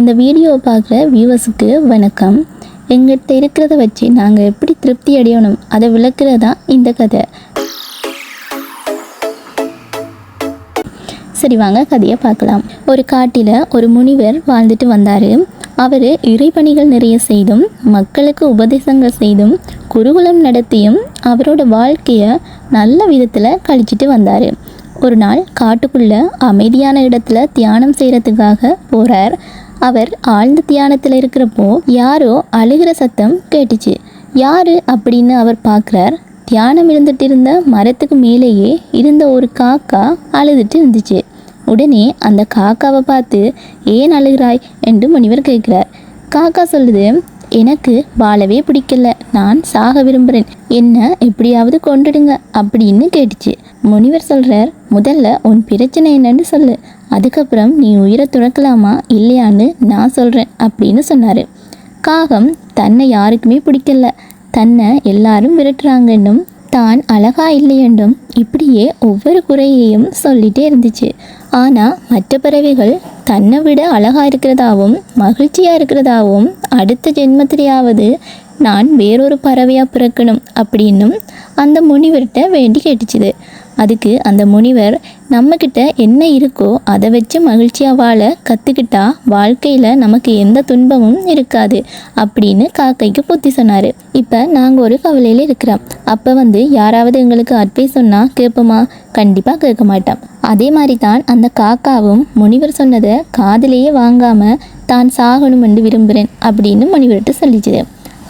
இந்த வீடியோவை பார்க்குற வியூவர்ஸுக்கு வணக்கம். எங்கிட்ட இருக்கிறத வச்சு நாங்கள் எப்படி திருப்தி அடையணும்? அதை விளக்குறதா இந்த கதை. சரி வாங்க கதையை பார்க்கலாம். ஒரு காட்டில் ஒரு முனிவர் வாழ்ந்துட்டு வந்தார். அவர் இறைப்பணிகள் நிறைய செய்தும் மக்களுக்கு உபதேசங்கள் செய்தும் குருகுலம் நடத்தியும் அவரோட வாழ்க்கையை நல்ல விதத்தில் கழிச்சிட்டு வந்தார். ஒரு நாள் காட்டுக்குள்ளே அமைதியான இடத்துல தியானம் செய்கிறதுக்காக போகிறார் அவர் ஆழ்ந்த தியானத்தில் இருக்கிறப்போ யாரோ அழுகிற சத்தம் கேட்டுச்சு. யாரு அப்படின்னு அவர் பார்க்குறார். தியானம் இருந்துட்டு இருந்த மரத்துக்கு மேலேயே இருந்த ஒரு காக்கா அழுதுட்டு இருந்துச்சு. உடனே அந்த காக்காவை பார்த்து ஏன் அழுகிறாய்? என்று முனிவர் கேட்குறார். காக்கா சொல்லுது எனக்கு வாழவே பிடிக்கல. நான் சாக விரும்புகிறேன் என்ன எப்படியாவது கொண்டுடுங்க அப்படின்னு கேட்டுச்சு. முனிவர் சொல்கிறார் முதல்ல உன் பிரச்சனை என்னன்னு சொல்லு. அதுக்கப்புறம் நீ உயிரை துறக்கலாமா? இல்லையான்னு நான் சொல்கிறேன் அப்படின்னு சொன்னார். காகம் தன்னை யாருக்குமே பிடிக்கல. தன்னை எல்லாரும் விரட்டுறாங்கன்னும் தான் அழகா இல்லையென்றும் இப்படியே ஒவ்வொரு குறையையும் சொல்லிட்டே இருந்துச்சு. ஆனால் மற்ற பறவைகள் தன்னை விட அழகாக இருக்கிறதாவும் மகிழ்ச்சியாக இருக்கிறதாவும் அடுத்த ஜென்மத்திலேயாவது நான் வேறொரு பறவையாக பிறக்கணும் அப்படின்னும் அந்த முனிவர்கிட்ட வேண்டி கேட்டுச்சுது. அதுக்கு அந்த முனிவர் நம்மக்கிட்ட என்ன இருக்கோ அதை வச்சு மகிழ்ச்சியாக வாழ கற்றுக்கிட்டா வாழ்க்கையில் நமக்கு எந்த துன்பமும் இருக்காது அப்படின்னு காக்கைக்கு புத்தி சொன்னார். இப்போ நாங்கள் ஒரு கவலையில் இருக்கிறோம். அப்போ வந்து யாராவது எங்களுக்கு அட்வைஸ் சொன்னால் கேட்போமா? கண்டிப்பாக கேட்க மாட்டோம். அதே மாதிரி தான் அந்த காக்காவும் முனிவர் சொன்னதை காதிலேயே வாங்காமல் தான் சாகணும் என்று விரும்புகிறேன் அப்படின்னு முனிவர்கிட்ட சொல்லிச்சுது.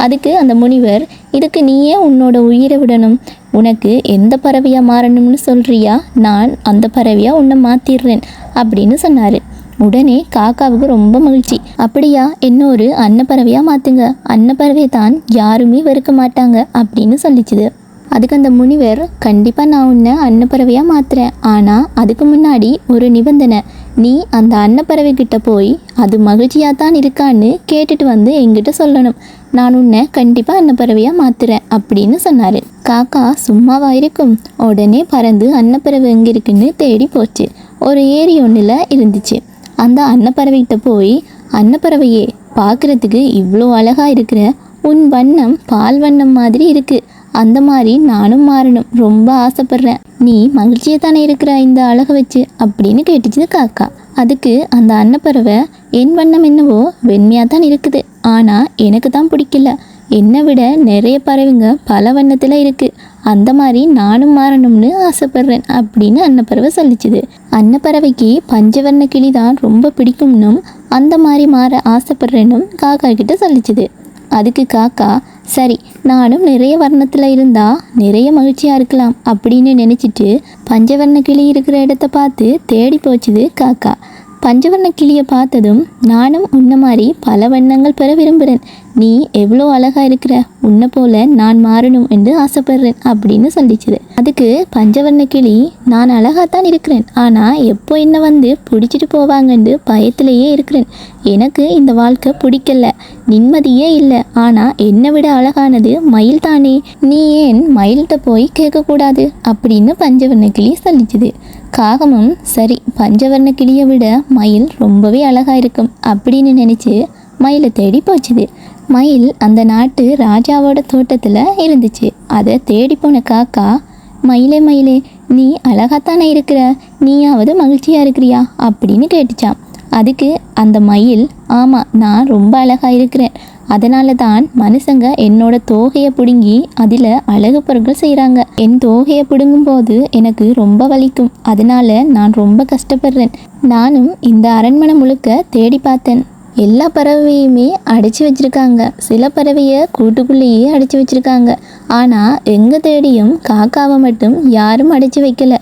அதுக்கு அந்த முனிவர் இதுக்கு நீயே உன்னோட உயிரை விடணும். உனக்கு எந்த பறவையாக மாறணும்னு சொல்கிறியா நான் அந்த பறவையாக உன்னை மாற்றிடுறேன் அப்படின்னு சொன்னார். உடனே காக்காவுக்கு ரொம்ப மகிழ்ச்சி. அப்படியா இன்னொரு அன்னப்பறவையாக மாற்றுங்க அன்னப்பறவை தான் யாருமே வெறுக்க மாட்டாங்க அப்படின்னு சொல்லிச்சுது. அதுக்கு அந்த முனிவர் கண்டிப்பாக நான் உன்னை அன்னப்பறவையாக மாற்றுறேன் ஆனால் அதுக்கு முன்னாடி ஒரு நிபந்தனை. நீ அந்த அன்னப்பறவை கிட்ட போய் அது மகிழ்ச்சியாக தான் இருக்கான்னு கேட்டுட்டு வந்து என்கிட்ட சொல்லணும். நான் உன்னை கண்டிப்பாக அன்னப்பறவையாக மாற்றுறேன் அப்படின்னு சொன்னார். காக்கா சும்மாவா இருக்கும். உடனே பறந்து அன்னப்பறவை எங்கே இருக்குன்னு தேடி போச்சு. ஒரு ஏரி ஒன்றில் இருந்துச்சு. அந்த அன்னப்பறவைகிட்ட போய் அன்னப்பறவையே பார்க்குறதுக்கு இவ்வளோ அழகாக இருக்கிற உன் வண்ணம் பால் வண்ணம் மாதிரி இருக்குது அந்த மாதிரி நானும் மாறணும். ரொம்ப ஆசைப்படுறேன். நீ மகிழ்ச்சியை தானே இருக்கிற இந்த அழகை வச்சு? அப்படின்னு கேட்டுச்சு காக்கா. அதுக்கு அந்த அன்னப்பறவை என் வண்ணம் என்னவோ வெண்மையாக தான் இருக்குது. ஆனால் எனக்கு தான் பிடிக்கல. என்னை விட நிறைய பறவைங்க பல வண்ணத்தில் இருக்குது அந்த மாதிரி நானும் மாறணும்னு ஆசைப்பட்றேன் அப்படின்னு அன்னப்பறவை சொல்லிச்சுது. அன்னப்பறவைக்கு பஞ்சவர்ண கிளி தான் ரொம்ப பிடிக்கும்னும் அந்த மாதிரி மாற ஆசைப்பட்றேன்னும் காக்கா கிட்ட சொல்லிச்சுது. அதுக்கு காக்கா சரி நானும் நிறைய வர்ணத்தில் இருந்தால் நிறைய மகிழ்ச்சியாக இருக்கலாம் அப்படின்னு நினச்சிட்டு பஞ்சவர்ண கிளி இருக்கிற இடத்த பார்த்து தேடி போச்சுது காக்கா. பஞ்சவர்ண கிளியை பார்த்ததும் நானும் உன்ன மாதிரி பல வண்ணங்கள் பெற விரும்புகிறேன் நீ எவ்வளோ அழகாக இருக்கிற உன்னை போல நான் மாறணும் என்று ஆசைப்படுறேன் அப்படின்னு சொல்லிச்சுது. அதுக்கு பஞ்சவர்ண கிளி நான் அழகாத்தான் இருக்கிறேன். ஆனால் எப்போ என்ன வந்து பிடிச்சிட்டு போவாங்கன்னு பயத்திலேயே இருக்கிறேன். எனக்கு இந்த வாழ்க்கை பிடிக்கல. நிம்மதியே இல்லை. ஆனால் என்னை விட அழகானது மயில் தானே நீ ஏன் மயில்கிட்ட போய் கேட்கக்கூடாது? அப்படின்னு பஞ்சவர்ண கிளி சொல்லிச்சுது. காகமும் சரி பஞ்சவர்ண கிளியை விட மயில் ரொம்பவே அழகாக இருக்கும் அப்படின்னு நினச்சி மயிலை தேடி போச்சுது. மயில் அந்த நாட்டு ராஜாவோட தோட்டத்தில் இருந்துச்சு. அதை தேடி போன காக்கா மயிலே மயிலே நீ அழகாத்தானே இருக்கிற? நீயாவது மகிழ்ச்சியாக இருக்கிறியா? அப்படின்னு கேட்டுச்சான் அதுக்கு அந்த மயில் ஆமாம் நான் ரொம்ப அழகாக இருக்கிறேன். அதனால தான் மனுஷங்க என்னோட தோகையை பிடுங்கி அதில் அழகு பொருட்கள் செய்கிறாங்க என் தோகையை பிடுங்கும் போது எனக்கு ரொம்ப வலிக்கும். அதனால நான் ரொம்ப கஷ்டப்படுறேன். நானும் இந்த அரண்மனை முழுக்க தேடி பார்த்தேன். எல்லா பறவையுமே அடைச்சி வச்சிருக்காங்க. சில பறவையை கூட்டுக்குள்ளேயே அடைச்சி வச்சுருக்காங்க. ஆனால் எங்கே தேடியும் காக்காவை மட்டும் யாரும் அடைச்சி வைக்கல.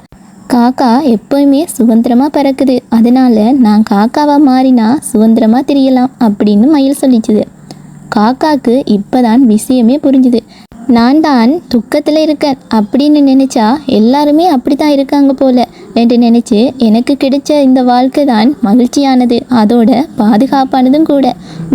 காக்கா எப்போயுமே சுதந்திரமாக பறக்குது. அதனால் நான் காக்காவாக மாறினா சுதந்திரமாக தெரியலாம் அப்படின்னு மயில் சொல்லிச்சுது. காக்காக்கு இப்போதான் விஷயமே புரிஞ்சுது. நான் தான் துக்கத்தில் இருக்கேன். அப்படின்னு நினச்சா எல்லாருமே அப்படி தான் இருக்காங்க போல. என்று நினச்சி எனக்கு கிடைச்ச இந்த வாழ்க்கை தான் மகிழ்ச்சியானது. அதோட பாதுகாப்பானதும் கூட.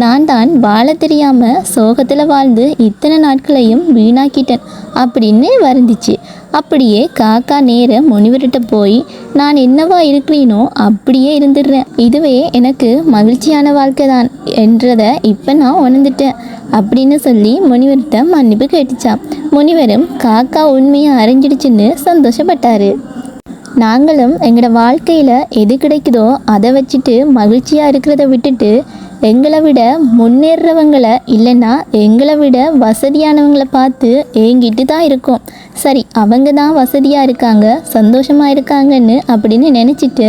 நான் தான் வாழ தெரியாமல் சோகத்தில் வாழ்ந்து இத்தனை நாட்களையும் வீணாக்கிட்டேன் அப்படின்னு வருந்துச்சு. அப்படியே காக்கா நேர முனிவர்கிட்ட போய் நான் என்னவா இருக்கிறீனோ அப்படியே இருந்துடுறேன். இதுவே எனக்கு மகிழ்ச்சியான வாழ்க்கை தான் என்றதை இப்போ நான் உணர்ந்துட்டேன். அப்படின்னு சொல்லி முனிவர்கிட்ட மன்னிப்பு கேட்டுச்சான் முனிவரும் காக்கா உண்மையை அறிஞ்சிடுச்சுன்னு சந்தோஷப்பட்டாரு. நாங்களும் எங்களோட வாழ்க்கையில் எது கிடைக்குதோ அதை வச்சுட்டு மகிழ்ச்சியாக இருக்கிறத விட்டுட்டு எங்களை விட முன்னேறவங்களை இல்லைன்னா எங்களை விட வசதியானவங்களை பார்த்து ஏங்கிட்டு தான் இருக்கும். சரி அவங்க தான் வசதியாக இருக்காங்க சந்தோஷமாக இருக்காங்கன்னு அப்படின்னு நினச்சிட்டு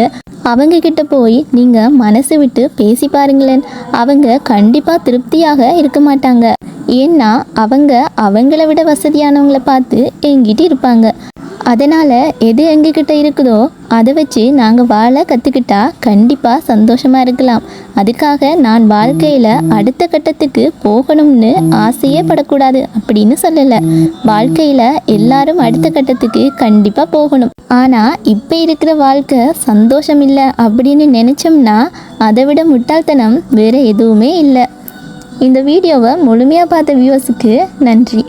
அவங்க கிட்ட போய் நீங்கள் மனசு விட்டு பேசி பாருங்களேன். அவங்க கண்டிப்பாக திருப்தியாக இருக்க மாட்டாங்க. ஏன்னா அவங்க அவங்கள விட வசதியானவங்களை பார்த்து ஏங்கிட்டு இருப்பாங்க. அதனால் எது எங்ககிட்ட இருக்குதோ அதை வச்சு நாங்கள் வாழ கற்றுக்கிட்டா கண்டிப்பாக சந்தோஷமாக இருக்கலாம். அதுக்காக நான் வாழ்க்கையில் அடுத்த கட்டத்துக்கு போகணும்னு ஆசையே படக்கூடாது அப்படின்னு சொல்லலை. வாழ்க்கையில் எல்லாரும் அடுத்த கட்டத்துக்கு கண்டிப்பாக போகணும். ஆனால் இப்போ இருக்கிற வாழ்க்கை சந்தோஷம் இல்லை அப்படின்னு நினச்சோம்னா அதை விட முட்டாள்தனம் வேறு எதுவுமே இல்லை. இந்த வீடியோவை முழுமையாக பார்த்த வியூவர்ஸுக்கு நன்றி.